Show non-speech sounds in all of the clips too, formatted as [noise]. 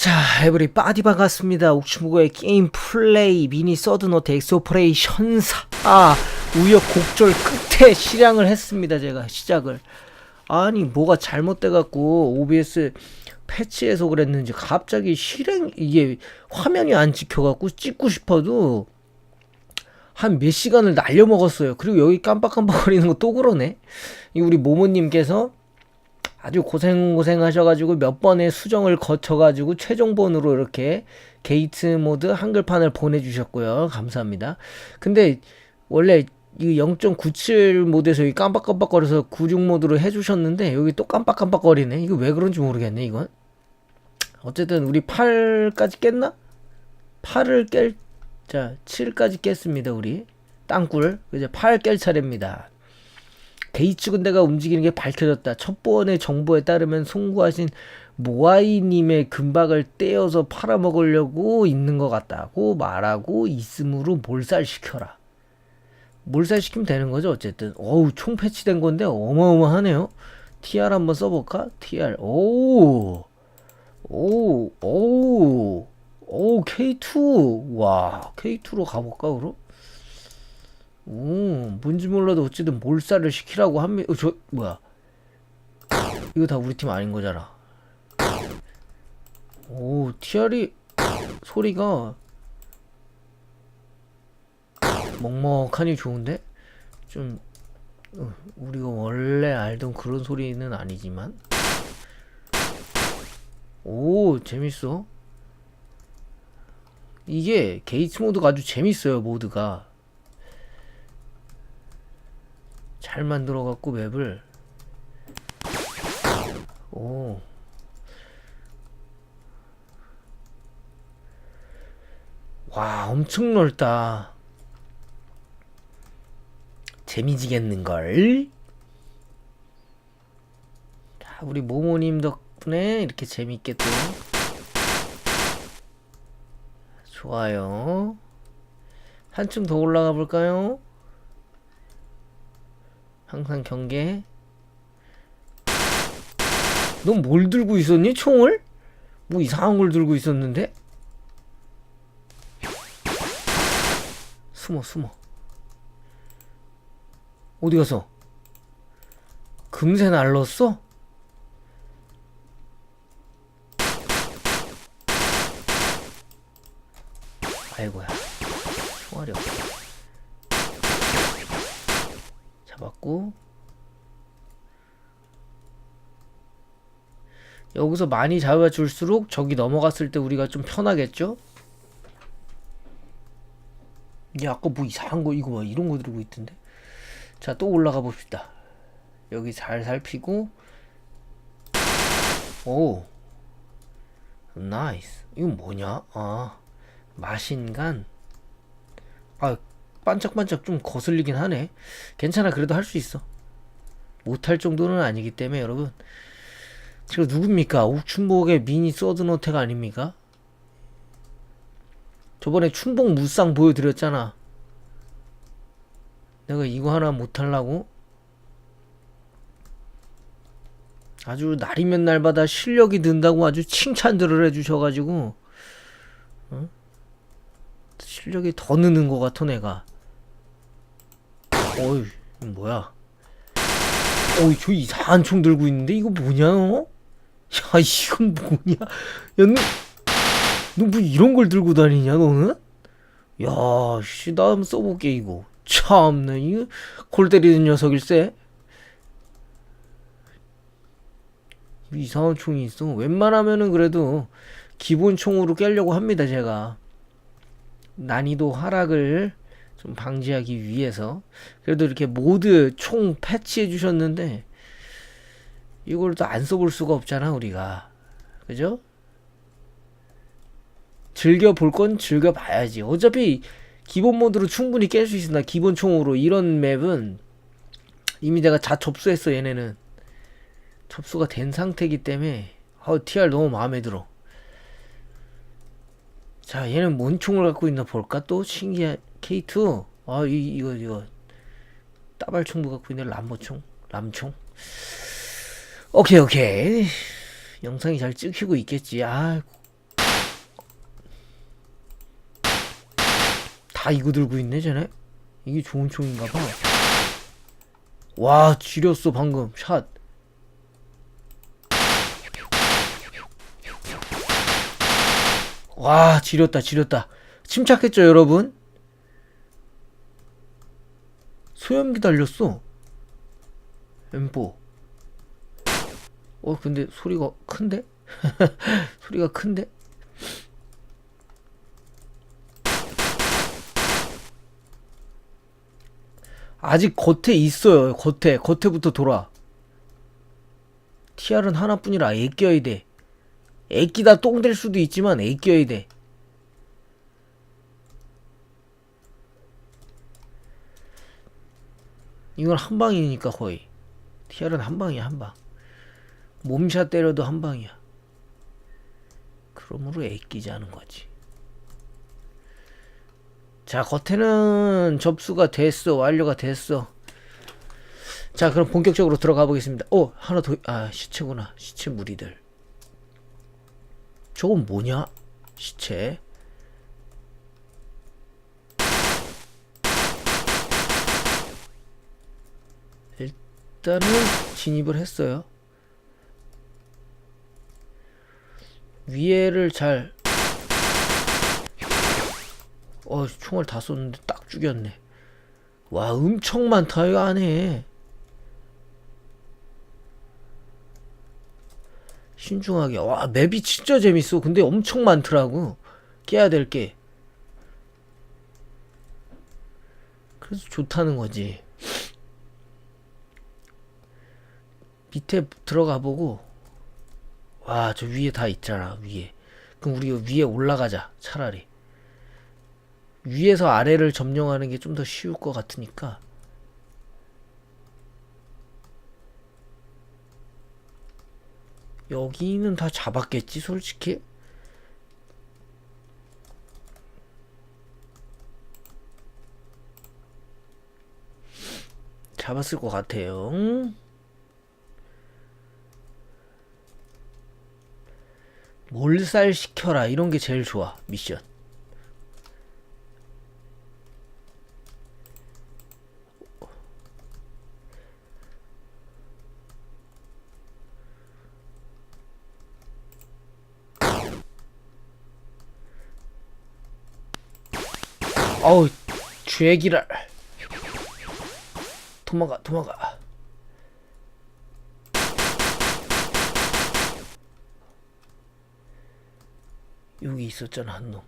자, 에브리 바디 반갑습니다. 옥치무고의 게임 플레이 미니 서든어트 엑소퍼레이션사 아, 우여곡절 끝에 실행을 했습니다. 제가 시작을. 아니, 뭐가 잘못돼갖고 OBS 패치해서 그랬는지 갑자기 실행 이게 화면이 안 찍혀갖고 찍고 싶어도 한 몇 시간을 날려먹었어요. 그리고 여기 깜빡깜빡거리는 거 또 그러네. 이 우리 모모님께서 아주 고생 고생 하셔가지고 몇 번의 수정을 거쳐가지고 최종본으로 이렇게 게이트 모드 한글판을 보내주셨고요. 감사합니다. 근데 원래 이 0.97 모드에서 이 깜빡깜빡거려서 96 모드로 해주셨는데 여기 또 깜빡깜빡거리네. 이거 왜 그런지 모르겠네 이건. 어쨌든 우리 8까지 깼나? 8을 깰, 자 7까지 깼습니다 우리. 땅굴. 이제 8 깰 차례입니다. 게이츠 군대가 움직이는 게 밝혀졌다. 첫 번의 정보에 따르면 송구하신 모아이님의 금박을 떼어서 팔아먹으려고 있는 것 같다고 말하고 있으므로 몰살시켜라. 몰살시키면 되는 거죠, 어쨌든. 어우, 총 패치된 건데 어마어마하네요. TR 한번 써볼까? TR. 오, 오, 오, 오, K2. 와, K2로 가볼까, 그럼? 오, 뭔지 몰라도 어쨌든 몰살을 시키라고 합니다. 어, 저, 뭐야. 이거 다 우리 팀 아닌 거잖아. 오, TR이 소리가 먹먹하니 좋은데? 좀, 어, 우리가 원래 알던 그런 소리는 아니지만. 오, 재밌어. 이게 게이트 모드가 아주 재밌어요, 모드가. 잘 만들어 갖고 맵을 오. 와, 엄청 넓다. 재미지겠는걸? 자, 우리 모모님 덕분에 이렇게 재밌게 또. 좋아요. 한층 더 올라가 볼까요? 항상 경계. 넌 뭘 들고 있었니? 총을? 뭐 이상한 걸 들고 있었는데? 숨어, 숨어. 어디 가서? 금세 날랐어? 아이고야. 총알이 없어. 잡았고. 여기서 많이 잡아줄수록 저기 넘어갔을 때 우리가 좀 편하겠죠? 야 아까 뭐 이상한 거 이거 봐 이런 거 들고 있던데? 자 또 올라가 봅시다. 여기 잘 살피고. 오 나이스. 이건 뭐냐? 아 마신간. 아 반짝반짝 좀 거슬리긴 하네. 괜찮아, 그래도 할 수 있어. 못할 정도는 아니기 때문에 여러분. 지금 누굽니까? 옥춘복의 미니 서든어택 아닙니까? 저번에 춘복 무쌍 보여드렸잖아. 내가 이거 하나 못하려고? 아주 날이면 날마다 실력이 는다고 아주 칭찬들을 해주셔가지고 어? 실력이 더 느는 것 같아 내가 어이 뭐야? 어이 저 이상한 총 들고 있는데 이거 뭐냐 어? 야 이건 뭐냐? 야너너 뭐 이런 걸 들고 다니냐 너는? 야씨 나 한번 써볼게 이거. 참나 이거 골 때리는 녀석일세. 이상한 총이 있어. 웬만하면은 그래도 기본 총으로 깨려고 합니다 제가. 난이도 하락을 좀 방지하기 위해서. 그래도 이렇게 모드 총 패치해 주셨는데 이걸 또 안 써볼 수가 없잖아 우리가. 그죠? 즐겨 볼 건 즐겨 봐야지. 어차피 기본 모드로 충분히 깰 수 있습니다. 기본 총으로. 이런 맵은 이미 내가 다 접수했어 얘네는. 접수가 된 상태이기 때문에 어, TR 너무 마음에 들어. 자, 얘는 뭔 총을 갖고 있나 볼까? 또 신기한 K2 아 이, 이거 이거. 따발총도 갖고 있네 람보총 람총. 오케이 오케이. 영상이 잘 찍히고 있겠지. 아 다 이거 들고 있네 쟤네? 이게 좋은 총인가봐. 와 지렸어 방금. 샷. 와, 지렸다, 지렸다. 침착했죠, 여러분? 소염기 달렸어. M4. 어, 근데 소리가 큰데? [laughs] 소리가 큰데? 아직 겉에 있어요, 겉에. 겉에부터 돌아. TR은 하나뿐이라 애 껴야 돼. 애끼다 똥 될 수도 있지만 애 껴야 돼. 이건 한 방이니까 거의. TR은 한 방이야, 한 방. 몸샷 때려도 한 방이야. 그러므로 않은 거지. 자, 겉에는 접수가 됐어. 완료가 됐어. 자, 그럼 본격적으로 들어가 보겠습니다. 어, 하나 더, 아, 시체구나. 시체 무리들. 저건 뭐냐? 시체. 일단은 진입을 했어요. 위에를 잘. 어, 총을 다 쏘는데 딱 죽였네. 와, 엄청 많다, 이 안에. 신중하게. 와, 맵이 진짜 재밌어. 근데 엄청 많더라고. 깨야 될 게. 그래서 좋다는 거지. 밑에 들어가 보고. 와, 저 위에 다 있잖아, 위에. 그럼 우리가 위에 올라가자, 차라리. 위에서 아래를 점령하는 게 좀 더 쉬울 것 같으니까. 여기는 다 잡았겠지, 솔직히? 잡았을 것 같아요. 몰살 시켜라. 이런 게 제일 좋아, 미션. 어우, 죄기랄. 도망가, 도망가. 여기 있었잖아, 한 놈.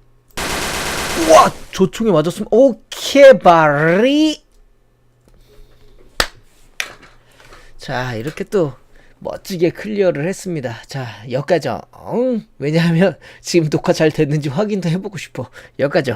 우와! 저 총에 맞았으면, 오케이, 바리! 자, 이렇게 또 멋지게 클리어를 했습니다. 자. 어, 왜냐하면 지금 녹화 잘 됐는지 확인도 해보고 싶어. 여기까지.